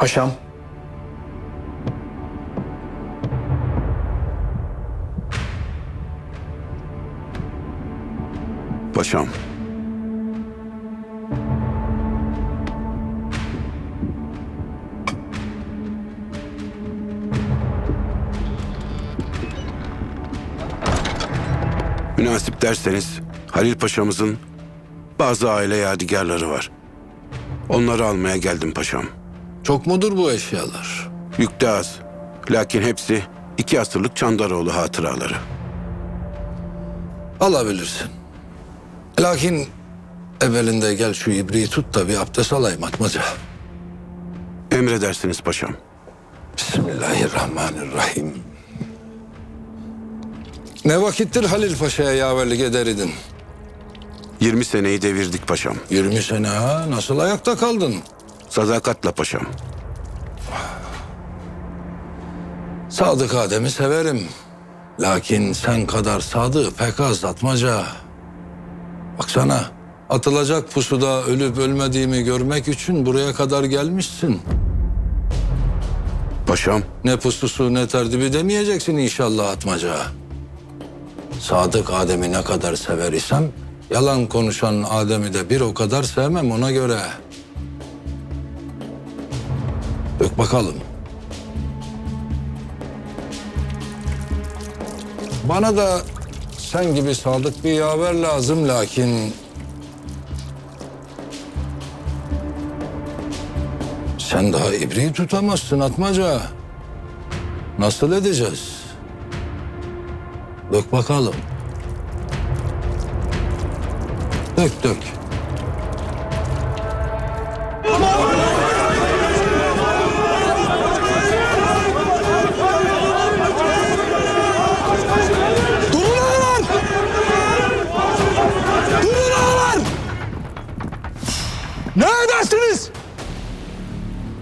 Paşam. Paşam. Münasip derseniz Halil Paşa'mızın bazı aile yadigarları var. Onları almaya geldim paşam. Çok mudur bu eşyalar? Yük de az. Lakin hepsi iki asırlık Çandaroğlu hatıraları. Alabilirsin. Lakin evvelinde gel şu ibriği tut da bir abdest alayım atmaca. Emredersiniz paşam. Bismillahirrahmanirrahim. Ne vakittir Halil Paşa'ya yaverlik eder idin? 20 seneyi devirdik paşam. 20 sene ha? Nasıl ayakta kaldın? Sadakatla paşam. Sadık Adem'i severim. Lakin sen kadar sadığı pek az atmaca. Baksana atılacak pusuda ölüp ölmediğimi görmek için buraya kadar gelmişsin. Paşam, Ne pususu ne terdibi demeyeceksin inşallah atmaca. Sadık Adem'i ne kadar sever isem, yalan konuşan Adem'i de bir o kadar sevmem ona göre. Dök bakalım. Bana da sen gibi sadık bir yaver lazım lakin... Sen daha ibriği tutamazsın atmaca. Nasıl edeceğiz? Dök bakalım. Dök dök.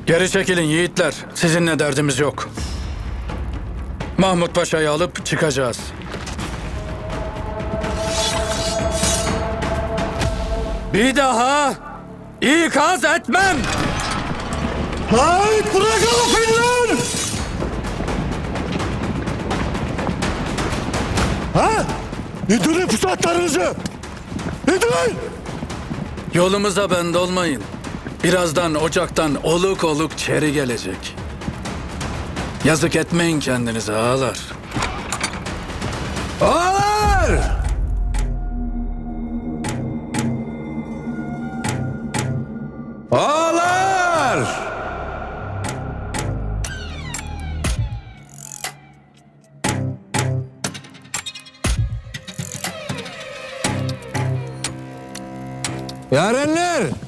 Geri çekilin yiğitler. Sizinle derdimiz yok. Mahmut Paşa'yı alıp çıkacağız. Bir daha ikaz etmem. Hayır bırakın Finland! Ha? İndirin pusatlarınızı! İndirin! Yolumuza bend olmayın. Birazdan ocaktan oluk oluk çeri gelecek. Yazık etmeyin kendinize ağalar. Ağlar! Ağlar! Yarenler!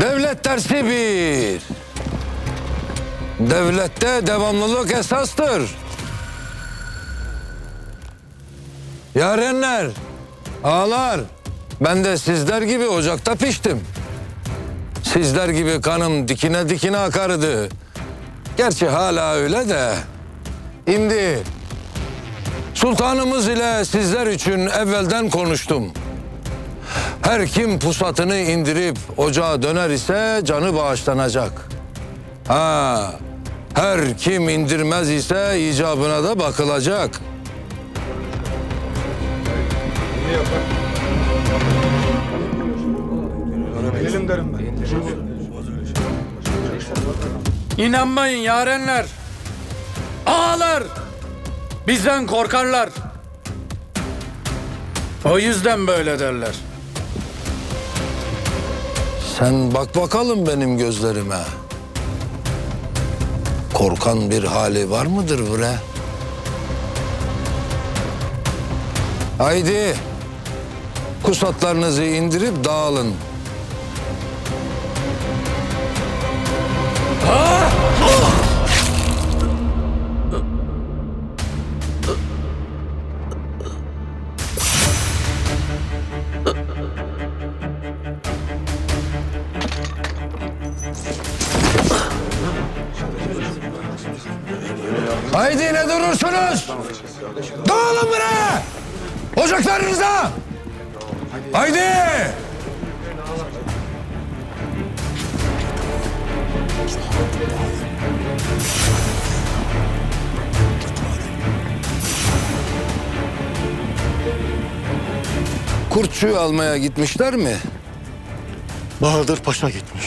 Devlet dersi bir. Devlette devamlılık esastır. Yarenler, ağalar, ben de sizler gibi ocakta piştim. Sizler gibi kanım dikine dikine akardı. Gerçi hala öyle de. Şimdi sultanımız ile sizler için evvelden konuştum. Her kim pusatını indirip ocağa döner ise canı bağışlanacak. Ha, her kim indirmez ise icabına da bakılacak. İnanmayın yarenler. Ağalar. Bizden korkarlar. O yüzden böyle derler. Sen bak bakalım benim gözlerime. Korkan bir hali var mıdır bre? Haydi. Kusatlarınızı indirip dağılın. Haydi ne durursunuz? Dağılın bre! Ocaklarınıza! Haydi! Kurtçuyu almaya gitmişler mi? Bahadır Paşa gitmiş.